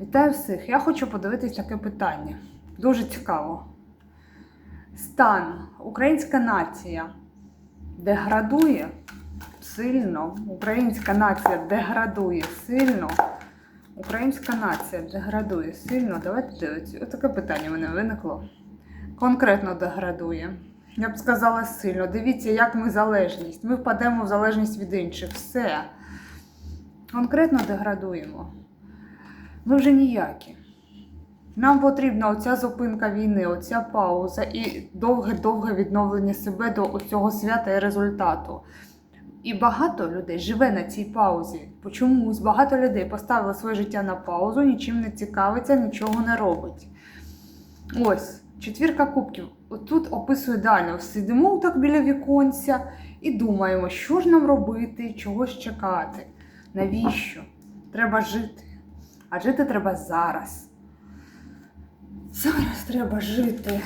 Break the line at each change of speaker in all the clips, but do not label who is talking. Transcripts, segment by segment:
Вітаю всіх! Я хочу подивитись таке питання. Дуже цікаво. Стан, українська нація деградує сильно. Українська нація деградує сильно. Українська нація деградує сильно. Давайте дивитися. Ось таке питання в мене виникло. Конкретно деградує. Я б сказала сильно. Дивіться, як ми залежність. Ми впадемо в залежність від інших. Все. Конкретно деградуємо. Ми вже ніякі. Нам потрібна оця зупинка війни, оця пауза і довге-довге відновлення себе до цього свята і результату. І багато людей живе на цій паузі. Чомусь багато людей поставили своє життя на паузу, нічим не цікавиться, нічого не робить. Ось, четвірка кубків. Отут описує далі. Сидимо так біля віконця і думаємо, що ж нам робити, чогось чекати. Навіщо? Треба жити. А жити треба зараз. Зараз треба жити,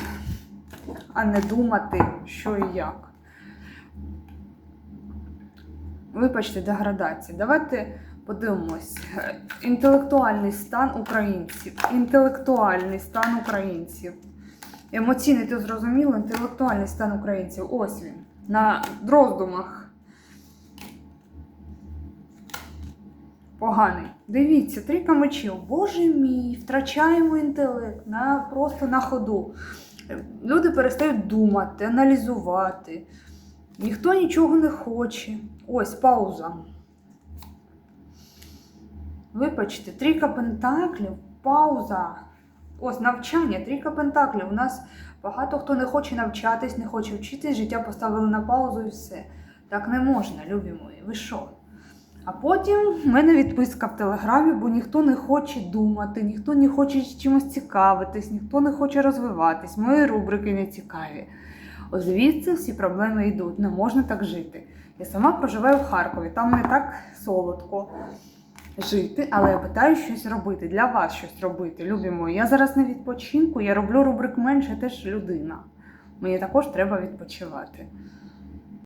а не думати, що і як. Вибачте, деградація. Давайте подивимось. Інтелектуальний стан українців. Інтелектуальний стан українців. Емоційний, ти зрозуміло, інтелектуальний стан українців. Ось він. На роздумах. Поганий. Дивіться, трійка мечів. Боже мій, втрачаємо інтелект на, просто на ходу. Люди перестають думати, аналізувати. Ніхто нічого не хоче. Ось пауза. Вибачте, трійка пентаклів, пауза. Ось навчання, трійка пентаклів. У нас багато хто не хоче навчатись, не хоче вчитись, життя поставили на паузу і все. Так не можна, любі мої. Ви що? А потім в мене відписка в телеграмі, бо ніхто не хоче думати, ніхто не хоче чимось цікавитись, ніхто не хоче розвиватись. Мої рубрики не цікаві. Ось звідси всі проблеми йдуть. Не можна так жити. Я сама проживаю в Харкові, там не так солодко жити, але я питаю щось робити, для вас щось робити, любі мої. Я зараз на відпочинку, я роблю рубрик менше, я теж людина. Мені також треба відпочивати.